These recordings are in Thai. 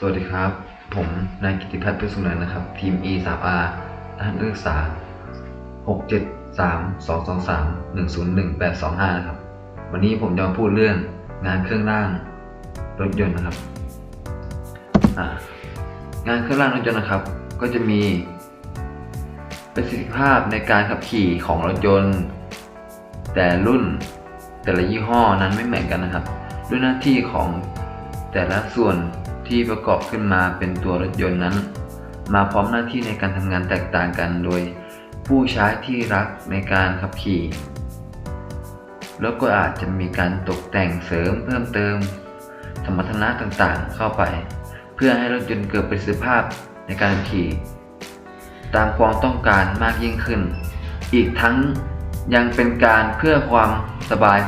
สวัสดีครับ ผมนายกิติพัฒน์เพื่อสุนันนะครับ ทีม E 3 R ท่านนักศึกษา 6 7 3 2 2 3 1 0 1 8 2 5นะครับ วันนี้ผมจะมาพูดเรื่องงานเครื่องร่างรถยนต์นะครับ งานเครื่องร่างรถยนต์นะครับ ก็จะมีประสิทธิภาพในการขับขี่ของรถยนต์ แต่รุ่นแต่ละยี่ห้อนั้นไม่เหมือนกันนะครับ ด้วยหน้าที่ของแต่ละส่วน ที่ประกอบขึ้นมาเป็นตัวรถยนต์นั้น มาพร้อมหน้าที่ในการทำงานแตกต่างกันโดย ผู้ใช้ที่รักในการขับขี่แล้วก็อาจจะมีการตกแต่งเสริมเพิ่มเติม สมรรถนะต่างๆเข้าไป เพื่อให้รถยนต์เกิดประสิทธิภาพในการขี่ ตามความต้องการมากยิ่งขึ้น อีกทั้งยังเป็นการเพื่อความสบาย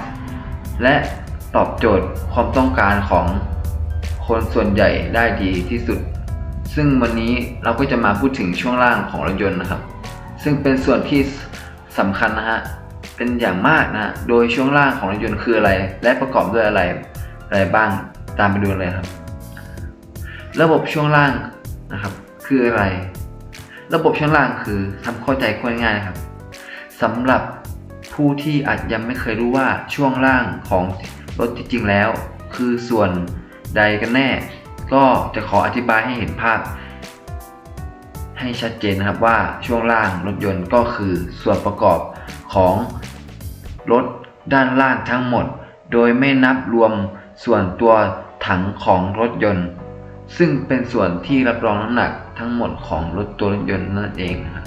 และตอบโจทย์ความต้องการของ คนส่วนใหญ่ได้ดีที่สุด ซึ่งวันนี้เราก็จะมาพูดถึงช่วงล่างของรถยนต์นะครับ ซึ่งเป็นส่วนที่สำคัญนะฮะเป็นอย่างมากนะโดยช่วงล่างของรถยนต์คืออะไร และประกอบด้วยอะไรอะไรบ้างตามไปดูเลยครับ ระบบช่วงล่างนะครับ คืออะไร ระบบช่วงล่างคือทำเข้าใจง่ายๆนะครับสำหรับผู้ที่อาจยังไม่เคยรู้ว่าช่วงล่างของรถที่จริงแล้ว คือส่วน ใดกันแน่ ก็จะขออธิบายให้เห็นภาพ ให้ชัดเจนนะครับว่าช่วงล่างรถยนต์ก็คือส่วนประกอบของรถด้านล่างทั้งหมด โดยไม่นับรวมส่วนตัวถังของรถยนต์ ซึ่งเป็นส่วนที่รับรองน้ำหนักทั้งหมดของรถตัวรถยนต์นั่นเองนะครับ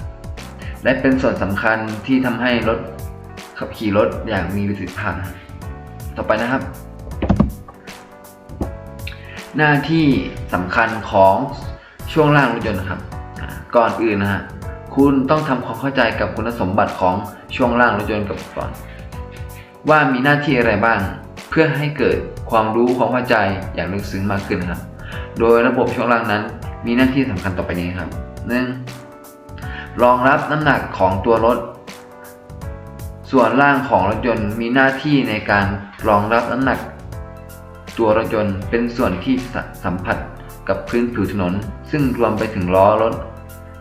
และเป็นส่วนสำคัญที่ทำให้รถขับขี่รถอย่างมีประสิทธิภาพ ต่อไปนะครับ หน้าที่สำคัญของช่วงล่างรถยนต์นะครับ ก่อนอื่นนะฮะคุณต้องทำความเข้าใจกับคุณสมบัติของช่วงล่างรถยนต์กับก่อน ว่ามีหน้าที่อะไรบ้าง เพื่อให้เกิดความรู้ความเข้าใจอย่างลึกซึ้งมากขึ้นนะครับ โดยระบบช่วงล่างนั้น มีหน้าที่สำคัญต่อไปนี้ครับหนึ่งรองรับน้ำหนักของตัวรถ ส่วนล่างของรถยนต์มีหน้าที่ในการรองรับน้ำหนัก ตัวรถยนต์เป็นส่วนที่สสัมผัสกับพื้นผิวถนน ซึ่งรวมไปถึงล้อรถ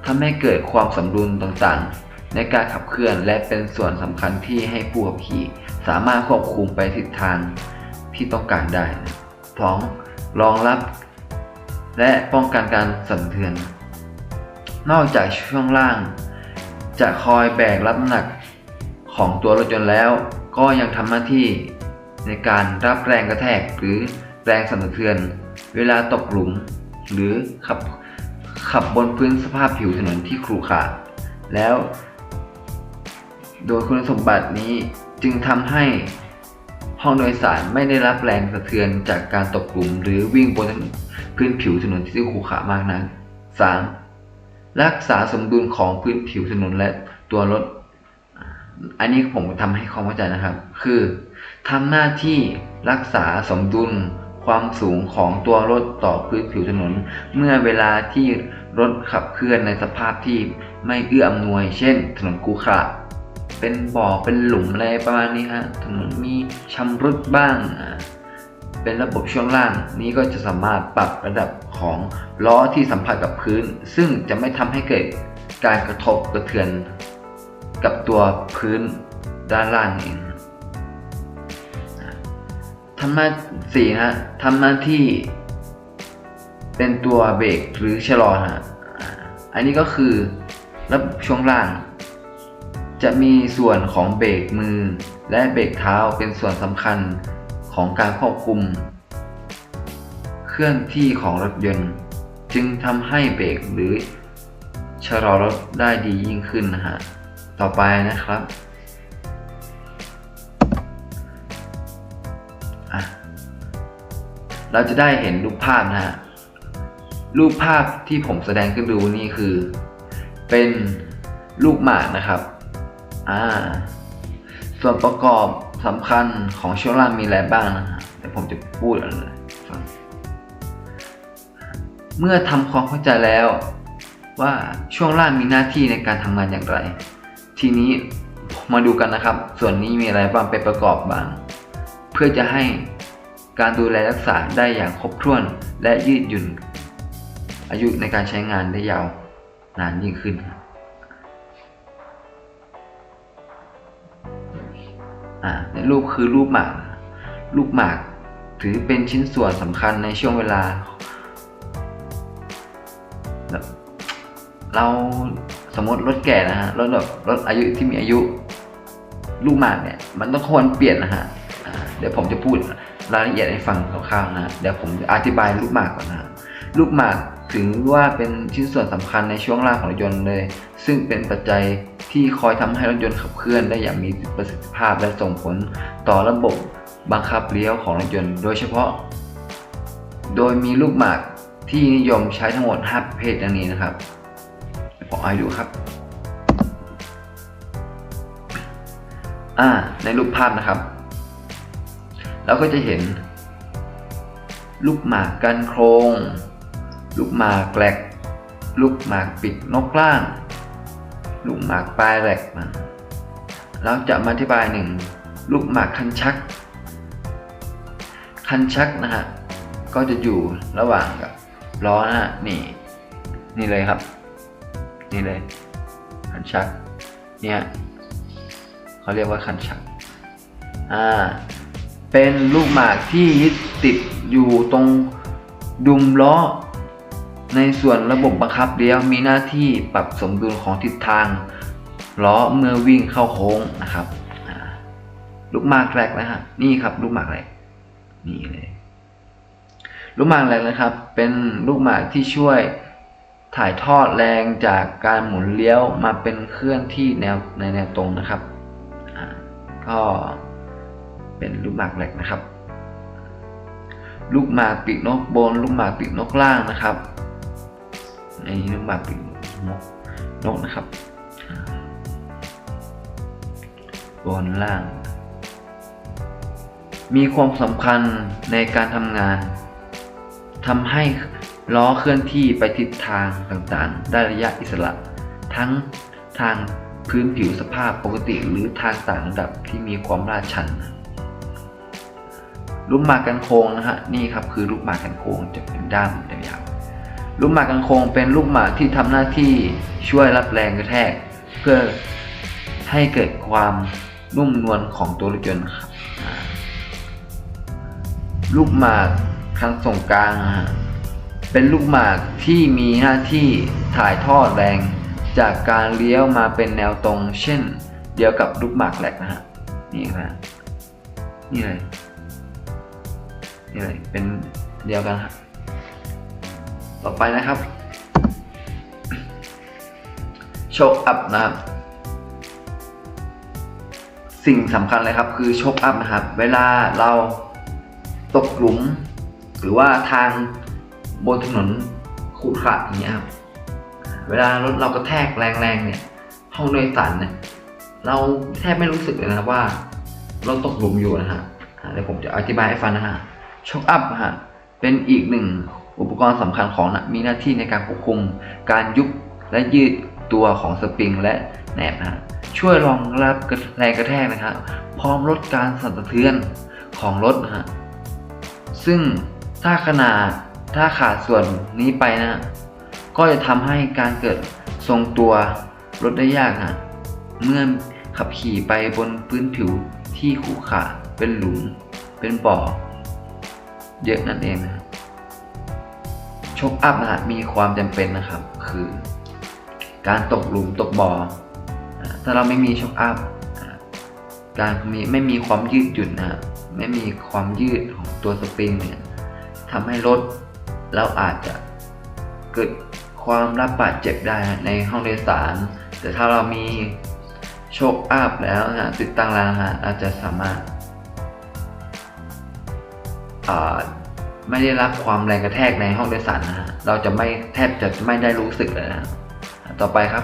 ทำให้เกิดความสมดุลต่างๆ ในการขับเคลื่อนและเป็นส่วนสำคัญที่ให้ผู้ขับขี่ สามารถควบคุมไปทิศทางที่ต้องการได้นะพร้อมรองรับ และป้องกันการสั่นเทือน นอกจากช่วงล่าง จะคอยแบกรับน้ำหนักของตัวรถยนต์แล้ว ก็ยังทำหน้าที่ ในการรับแรงกระแทกหรือแรงสั่นสะเทือน เวลาตกหลุม หรือขับขับบนพื้นสภาพผิวถนนที่ขรุขระแล้ว โดยคุณสมบัตินี้จึงทำให้ห้องโดยสารไม่ได้รับแรงสะเทือนจากการตกหลุมหรือวิ่งบนพื้นผิวถนนที่ขรุขระมากนัก 3. รักษาสมดุลของพื้นผิวถนนและตัวรถ อันนี้ผมทำให้ความเข้าใจนะครับ คือ ทำหน้าที่รักษาสมดุลความสูงของตัวรถต่อพื้นผิวถนน เมื่อเวลาที่รถขับเคลื่อนในสภาพที่ไม่เอื้ออำนวย เช่น ถนนคูขระเป็นบ่อเป็นหลุมอะไรประมาณนี้ฮะถนนมีชำรุดบ้าง เป็นระบบช่วงล่างนี้ก็จะสามารถปรับระดับของล้อที่สัมผัสกับพื้น ซึ่งจะไม่ทำให้เกิดการกระทบกระเทือน กับตัวพื้นด้านล่างเอง ทำหน้าสี่ฮะทำหน้าที่เป็นตัวเบรกหรือชะลอฮะอันนี้ก็คือระบบช่วงล่าง จะมีส่วนของเบรกมือและเบรกเท้าเป็นส่วนสำคัญของการควบคุม เคลื่อนที่ของรถยนต์ จึงทำให้เบรกหรือชะลอรถได้ดียิ่งขึ้นนะฮะ ต่อไปนะครับ เราจะได้เห็นรูปภาพนะฮะ รูปภาพที่ผมแสดงขึ้นดูนี่คือ เป็นลูกหมากนะครับอ่าส่วนประกอบสำคัญของช่วงล่างมีอะไรบ้างนะฮะเดี๋ยวผมจะพูดเอะไรฟังเมื่อทำความเข้าใจแล้วว่าช่วงล่างมีหน้าที่ในการทำงานอย่างไร ทีนี้มาดูกันนะครับ ส่วนนี้มีอะไรบ้างไปประกอบบ้าง พื่อจะให้การดูแลรักษาได้อย่างครบถ้วนและยืดหยุ่น อายุในการใช้งานได้ยาวนานยิ่งขึ้นอ่าในรูปคือรูปหมาก รูปหมากถือเป็นชิ้นส่วนสำคัญในช่วงเวลา เราสมมติรถแก่นะฮะรถแบบรถอายุที่มีอายุ ลูกหมากเนี่ย มันต้องควรเปลี่ยนนะฮะ เดี๋ยวผมจะพูดรายละเอียดให้ฟังคร่าวๆนะ เดี๋ยวผมอธิบายลูกหมากก่อนนะลูกหมากถือว่าเป็นชิ้นส่วนสำคัญในช่วงล่างของรถยนต์เลย ซึ่งเป็นปัจจัยที่คอยทำให้รถยนต์ขับเคลื่อนได้อย่างมีประสิทธิภาพและส่งผลต่อระบบบังคับเลี้ยวของรถยนต์ โดยเฉพาะ โดยมีลูกหมากที่นิยมใช้ทั้งหมด5ประเภทดังนี้นะครับผมเอาให้ดูครับอ่าในรูปภาพนะครับ เราก็จะเห็น ลูกหมากกันโครง ลูกหมากแกลก ลูกหมากปิดนกล่าง ลูกหมากปลายแหลกมันเราจะมาอธิบายหนึ่งลูกหมากคันชัก คันชักนะฮะก็จะอยู่ระหว่างกับล้อนะฮะนี่ นี่เลยครับ นี่เลย คันชัก เนี่ยเขาเรียกว่าคันชัก อ่า เป็นลูกหมากที่ยึดติดอยู่ตรงดุมล้อ ในส่วนระบบบังคับเลี้ยวมีหน้าที่ปรับสมดุลของทิศทางล้อเมื่อวิ่งเข้าโค้งนะครับ ลูกหมากแรกนะฮะนี่ครับ ลูกหมากแรกนี่เลย ลูกหมากแรกนะครับ เป็นลูกหมากที่ช่วยถ่ายทอดแรงจากการหมุนเลี้ยวมาเป็นเคลื่อนที่แนวในแนวตรงนะครับก็ เป็นลูกหมากแรกนะครับ ลูกหมากปีกนกบน ลูกหมากปีกนกล่างนะครับในลูกหมากปีกนกนกนะครับ บนล่าง มีความสำคัญในการทำงานทำให้ล้อเคลื่อนที่ไปทิศทางต่างๆ ได้ระยะอิสระ ทั้งทางพื้นผิวสภาพปกติหรือทางต่างระดับที่มีความลาดชัน ลูกหมากกันโค้งนะฮะนี่ครับคือลูกหมากกันโค้งจะเป็นด้ามยาวลูกหมากกันโค้งเป็นลูกหมากที่ทำหน้าที่ช่วยรับแรงกระแทก เพื่อให้เกิดความนุ่มนวลของตัวรถยนต์ครับลูกหมากคันส่งกลางเป็นลูกหมากที่มีหน้าที่ถ่ายทอดแรง จากการเลี้ยวมาเป็นแนวตรง เช่น เดียวกับลูกหมากแหลกนะฮะนี่ครับนี่เลย นี่เลยเป็นเดียวกันครับต่อไปนะครับโชคอัพนะครับ สิ่งสำคัญเลยครับ คือโชคอัพนะครับ เวลาเราตกหลุม หรือว่าทางบนถนนขรุขระอย่างเงี้ยครับเวลารถเรากระแทกแรงๆเนี่ยห้องโดยสารเนี่ยเราแทบไม่รู้สึกเลยนะครับว่า เราตกหลุมอยู่นะฮะเดี๋ยวผมจะอธิบายให้ฟังนะฮะ ช็อคอัพฮะเป็นอีกหนึ่งอุปกรณ์สำคัญของนะมีหน้าที่ในการควบคุมการยุบและยืดตัวของสปริงและแหนบฮะช่วยรองรับแรงกระแทกนะครับพร้อมลดการสั่นสะเทือนของรถนะฮะซึ่งถ้าขนาดถ้าขาดส่วนนี้ไปนะก็จะทำให้การเกิดทรงตัวรถได้ยากนะเมื่อขับขี่ไปบนพื้นผิวที่ขรุขระเป็นหลุม เป็นบ่อ เยอะนั่นเองนะชกอัพนะฮะมีความจำเป็นนะครับ คือ การตกหลุมตกบ่ออ่าถ้าเราไม่มีชกอัพการมีไม่มีความยืดหยุ่นนะไม่มีความยืดของตัวสปริงเนี่ยทำให้รถเราอาจจะเกิดความรับบาดเจ็บได้นะในห้องโดยสาร แต่ถ้าเรามีโชคอัพแล้วนะติดตั้งแล้วนะอาจจะสามารถ ไม่ได้รับความแรงกระแทกในห้องโดยสารนะฮะเราจะไม่แทบจะไม่ได้รู้สึกเลยนะต่อไปครับ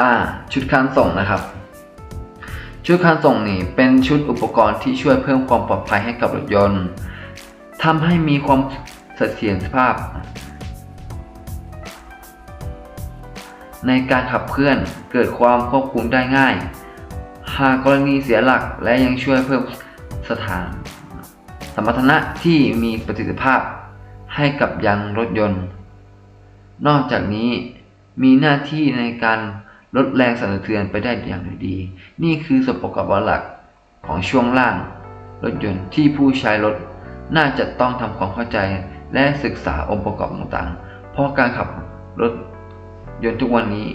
อ่าชุดคันส่งนะครับ ชุดคันส่งนี่เป็นชุดอุปกรณ์ที่ช่วยเพิ่มความปลอดภัยให้กับรถยนต์ทำให้มีความเสถียรภาพ ในการขับเคลื่อนเกิดความควบคุมได้ง่าย หากกรณีเสียหลักและยังช่วยเพิ่มสถาน สมรรถนะที่มีประสิทธิภาพให้กับยางรถยนต์ นอกจากนี้มีหน้าที่ในการลดแรงสั่นสะเทือนไปได้อย่างดี นี่คือส่วนประกอบหลักของช่วงล่าง รถยนต์ที่ผู้ใช้รถ น่าจะต้องทำความเข้าใจและศึกษาองค์ประกอบต่างๆ เพราะการขับรถยนต์ทุกวันนี้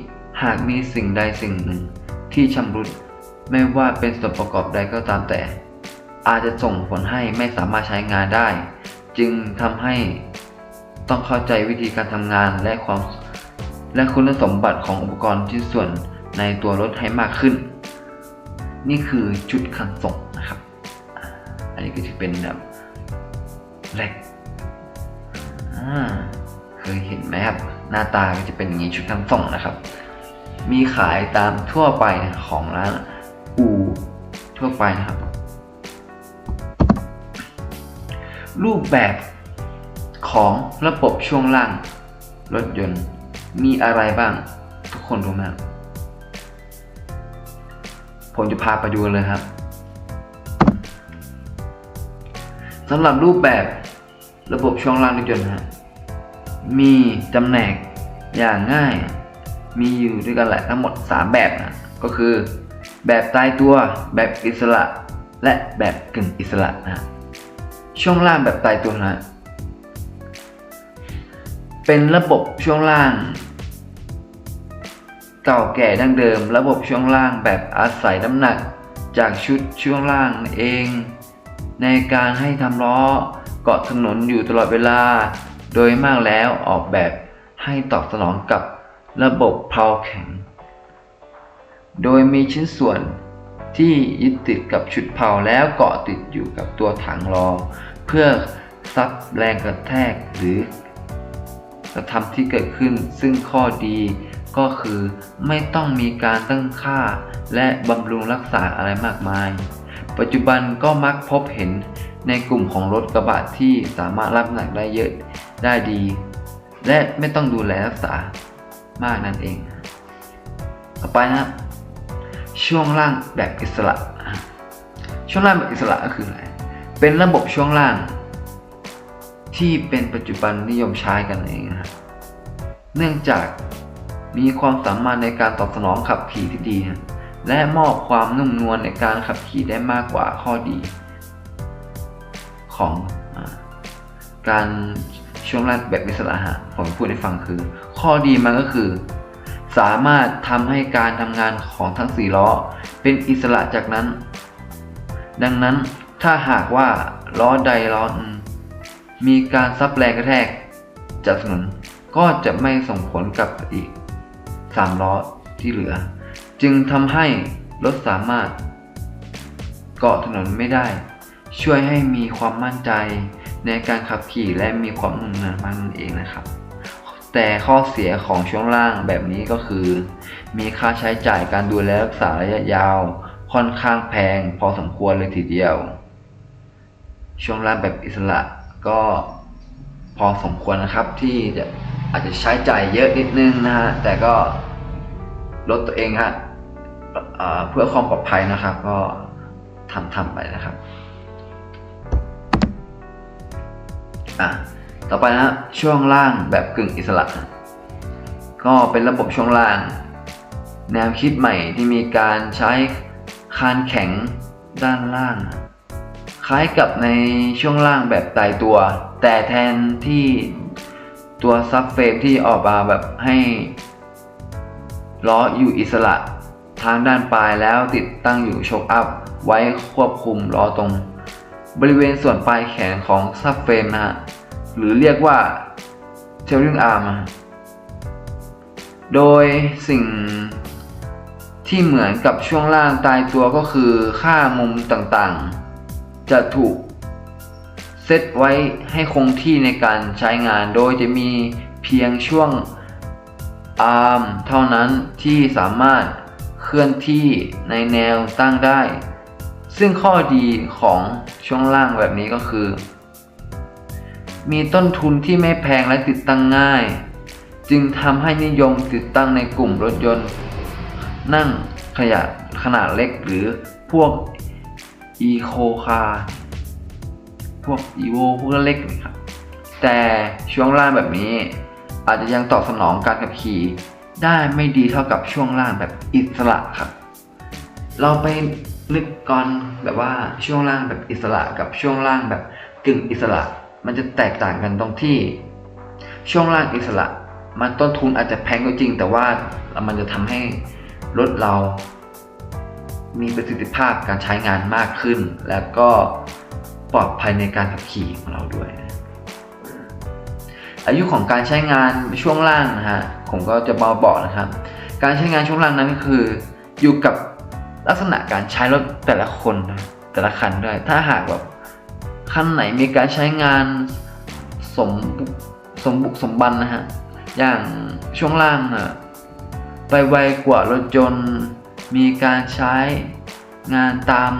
หากมีสิ่งใดสิ่งหนึ่งที่ชำรุด ไม่ว่าเป็นส่วนประกอบใดก็ตามแต่ อาจจะส่งผลให้ไม่สามารถใช้งานได้ จึงทำให้ต้องเข้าใจวิธีการทำงานและความและคุณสมบัติของอุปกรณ์ชิ้นส่วนในตัวรถให้มากขึ้น นี่คือชุดคันส่งนะครับ อันนี้ก็จะเป็นแบบแรกเคยเห็นไหมครับ หน้าตาก็จะเป็นอย่างนี้ชุดคันส่งนะครับ มีขายตามทั่วไปของร้าน ทั่วไปนะครับ รูปแบบของระบบช่วงล่างรถยนต์มีอะไรบ้าง ทุกคนรู้ไหมผมจะพาไปดูเลยครับสำหรับรูปแบบระบบช่วงล่างรถยนต์ฮะมีจำแนกอย่างง่าย มีอยู่ด้วยกันแหละทั้งหมด 3 แบบนะก็คือ แบบตายตัว แบบอิสระ และแบบกึ่งอิสระนะช่วงล่างแบบตายตัวนะฮะเป็นระบบช่วงล่าง เก่าแก่ดั้งเดิม ระบบช่วงล่างแบบอาศัยน้ำหนัก จากชุดช่วงล่างเอง ในการให้ทำล้อเกาะถนนอยู่ตลอดเวลา โดยมากแล้วออกแบบให้ตอบสนองกับระบบเพลาแข็ง โดยมีชิ้นส่วนที่ยึดติดกับชุดเพลาแล้วเกาะติดอยู่กับตัวถังล้อเพื่อซับแรงกระแทกหรือกระทำที่เกิดขึ้นซึ่งข้อดีก็คือไม่ต้องมีการตั้งค่าและบำรุงรักษาอะไรมากมาย ปัจจุบันก็มักพบเห็นในกลุ่มของรถกระบะที่สามารถรับน้ำหนักได้เยอะได้ดี และไม่ต้องดูแลรักษามากนั่นเอง ต่อไปนะครับ ช่วงล่างแบบอิสระ ช่วงล่างแบบอิสระก็คืออะไร เป็นระบบช่วงล่าง ที่เป็นปัจจุบันนิยมใช้กันเองนะครับเนื่องจากมีความสามารถในการตอบสนองขับขี่ที่ดีนะและมอบความนุ่มนวลในการขับขี่ได้มากกว่าข้อดี ของอการช่วงล่างแบบอิสระฮะผมพูดให้ฟังคือ ข้อดีมันก็คือ สามารถทำให้การทำงานของทั้ง4ล้อ เป็นอิสระจากนั้น ดังนั้นถ้าหากว่าล้อใดล้อมีการซับแรงกระแทกจากถนนก็จะไม่ส่งผลกับอีก3ล้อที่เหลือ จึงทำให้รถสามารถ เกาะถนนไม่ได้ ช่วยให้มีความมั่นใจในการขับขี่และมีความนุ่มนวลมากนั่นเองนะครับ แต่ข้อเสียของช่วงล่างแบบนี้ก็คือ มีค่าใช้จ่ายการดูแลรักษาระยะยาว ค่อนข้างแพงพอสมควรเลยทีเดียว ช่วงล่างแบบอิสระก็พอสมควรนะครับที่จะอาจจะใช้จ่ายเยอะนิดนึงนะฮะแต่ก็ลดตัวเองฮะเอ่อเพื่อความปลอดภัยนะครับ ก็ทำทำไปนะครับอะ ต่อไปนะฮะช่วงล่างแบบกึ่งอิสระ ก็เป็นระบบช่วงล่าง แนวคิดใหม่ที่มีการใช้คานแข็งด้านล่าง คล้ายกับในช่วงล่างแบบตายตัว แต่แทนที่ตัวซับเฟรมที่ออกมาแบบให้ล้ออยู่อิสระ ทางด้านปลายแล้วติดตั้งอยู่โชคอัพ ไว้ควบคุมล้อตรง บริเวณส่วนปลายแขนของซับเฟรมนะฮะ หรือเรียกว่า steering arm โดยสิ่งที่เหมือนกับช่วงล่างตายตัวก็คือค่ามุมต่างๆ จะถูกเซตไว้ให้คงที่ในการใช้งาน โดยจะมีเพียงช่วงอาร์มเท่านั้นที่สามารถเคลื่อนที่ในแนวตั้งได้ ซึ่งข้อดีของช่วงล่างแบบนี้ก็คือ มีต้นทุนที่ไม่แพงและติดตั้งง่าย จึงทำให้นิยมติดตั้งในกลุ่มรถยนต์ นั่งขยะขนาดเล็กหรือพวก Eco Car เพพวกอีโวพวกเล็กนะครับแต่ช่วงล่างแบบนี้ อาจจะยังตอบสนองการขับขี่ได้ไม่ดีเท่ากับช่วงล่างแบบอิสระครับ เราไปนึกก่อนแบบว่าช่วงล่างแบบอิสระกับช่วงล่างแบบกึ่งอิสระ มันจะแตกต่างกันตรงที่ช่วงล่างอิสระ มันต้นทุนอาจจะแพงก็จริง แต่ว่ามันจะทำให้รถเรา มีประสิทธิภาพการใช้งานมากขึ้น แล้วก็ปลอดภัยในการขับขี่ของเราด้วย อายุของการใช้งานช่วงล่างนะฮะผมก็จะมาบอกนะครับ การใช้งานช่วงล่างนั้นก็คือ อยู่กับลักษณะการใช้รถแต่ละคนนะแต่ละคันด้วยถ้าหากแบบ คันไหนมีการใช้งานสมบุกสมบุกสมบันนะฮะ อย่างช่วงล่างอะไปไวกว่ารถยนต์มีการใช้งานตาม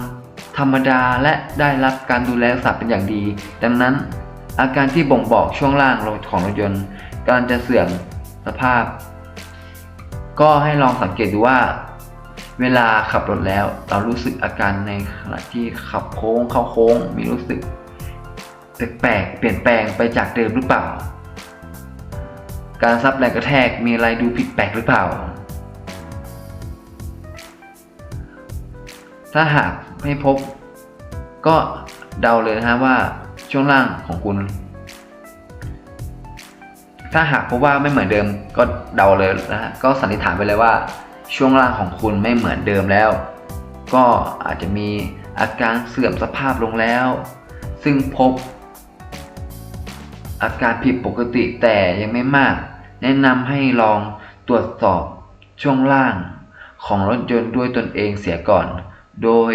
ธรรมดาและได้รับการดูแลรักษาเป็นอย่างดี ดังนั้นอาการที่บ่งบอกช่วงล่างของรถยนต์กำลังจะเสื่อมสภาพ ก็ให้ลองสังเกตดูว่า เวลาขับรถแล้ว เรารู้สึกอาการในขณะที่ขับโค้งเข้าโค้งมีรู้สึก แปลกๆ เปลี่ยนแปลงไปจากเดิมหรือเปล่า การซับแรงกระแทกมีอะไรดูผิดแปลกหรือเปล่า ถ้าหากไม่พบ ก็เดาเลยนะฮะว่าช่วงล่างของคุณ ถ้าหากพบว่าไม่เหมือนเดิมก็เดาเลยนะฮะก็สันนิษฐานไปเลยว่าช่วงล่างของคุณไม่เหมือนเดิมแล้ว ก็อาจจะมีอาการเสื่อมสภาพลงแล้ว ซึ่งพบ อาการผิดปกติแต่ยังไม่มาก แนะนำให้ลองตรวจสอบช่วงล่างของรถยนต์ด้วยตนเองเสียก่อน โดย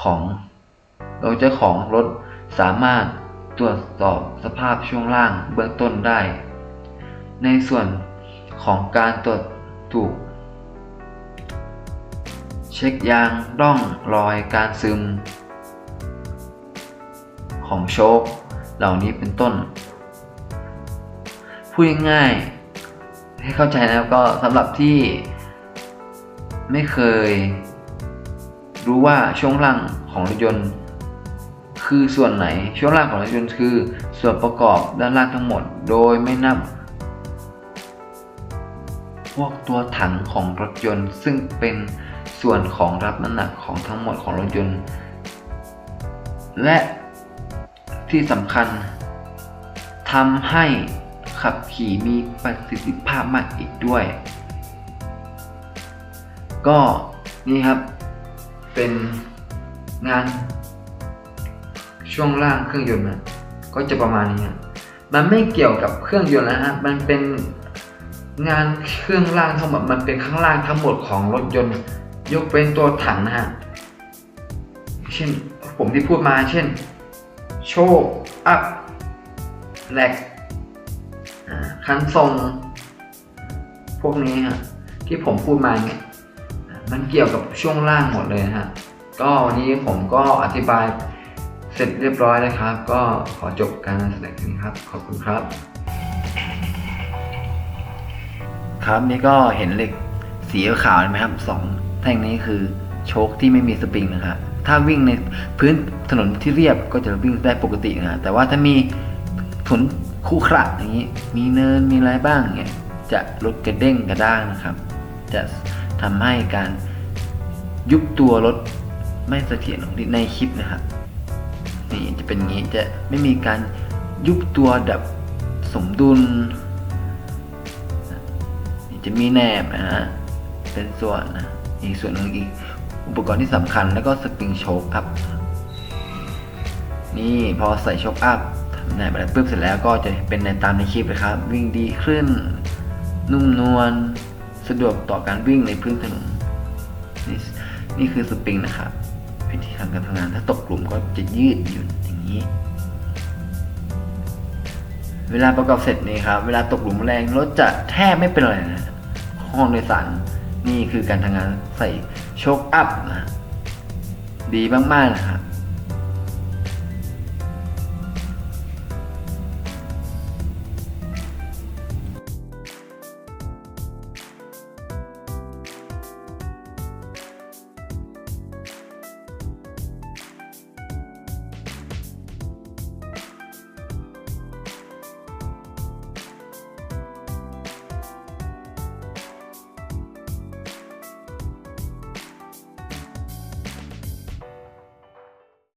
ของโดยเจ้าของรถสามารถตรวจสอบสภาพช่วงล่างเบื้องต้นได้ ในส่วนของการตรวจถูก เช็คยางร่องรอยการซึม ของโชค เหล่านี้เป็นต้น พูดง่ายๆให้เข้าใจนะครับก็สำหรับที่ไม่เคย รู้ว่าช่วงล่างของรถยนต์ คือส่วนไหนช่วงล่างของรถยนต์คือ ส่วนประกอบด้านล่างทั้งหมด โดยไม่นับพวกตัวถังของรถยนต์ ซึ่งเป็นส่วนของรับน้ำหนักของทั้งหมดของรถยนต์ และ ที่สำคัญทำให้ขับขี่มีประสิทธิภาพมากอีกด้วย ก็นี่ครับ เป็นงาน ช่วงล่างเครื่องยนต์นะก็จะประมาณนี้มันไม่เกี่ยวกับเครื่องยนต์นะฮะมันเป็นงานเครื่องล่างทั้งหมดมันเป็นข้างล่างทั้งหมดของรถยนต์ยกเป็นตัวถังนะฮะเช่นผมที่พูดมาเช่น โชคอัพแลกคันทรง พวกนี้ฮะที่ผมพูดมาเนี่ยมันเกี่ยวกับช่วงล่างหมดเลยนะฮะก็วันนี้ผมก็อธิบายเสร็จเรียบร้อยแล้วครับ ก็ขอจบการนำเสนอแค่นี้ครับ ขอบคุณครับ ครับนี่ก็เห็นเหล็กสีขาวๆไหมครับสองแท่งนี้คือโชคที่ไม่มีสปริงนะครับ ถ้าวิ่งในพื้นถนนที่เรียบก็จะวิ่งได้ปกตินะแต่ว่าถ้ามีถนนคู่ขระอย่างนี้ มีเนินมีอะไรบ้างเนี่ยจะรถกระเด้งกระด้างนะครับ จะทำให้การยุบตัวรถไม่เสถียรของในคลิปนะครับ นี่จะเป็นอย่างนี้จะไม่มีการยุบตัวแบบสมดุล จะมีแนบนะฮะเป็นส่วนนะอีกส่วนหนึ่งอีก อุปกรณ์ที่สำคัญแล้วก็สปริงโชคอัพนี่พอใส่โชคอัพแหนบอะไรปุ๊บเสร็จแล้วก็จะเป็นในตามในคลิปเลยครับ วิ่งดีขึ้น นุ่มนวลสะดวกต่อการวิ่งในพื้นถนนนี่นี่คือสปริงนะครับวิธีการทำงานถ้าตกกลุ่มก็จะยืดหยุ่นอย่างนี้ เวลาประกอบเสร็จนี่ครับ เวลาตกหลุมแรงรถจะแทบไม่เป็นอะไรนะห้องโดยสาร นี่คือการทำงานใส่โชคอัพนะดีมากๆนะครับ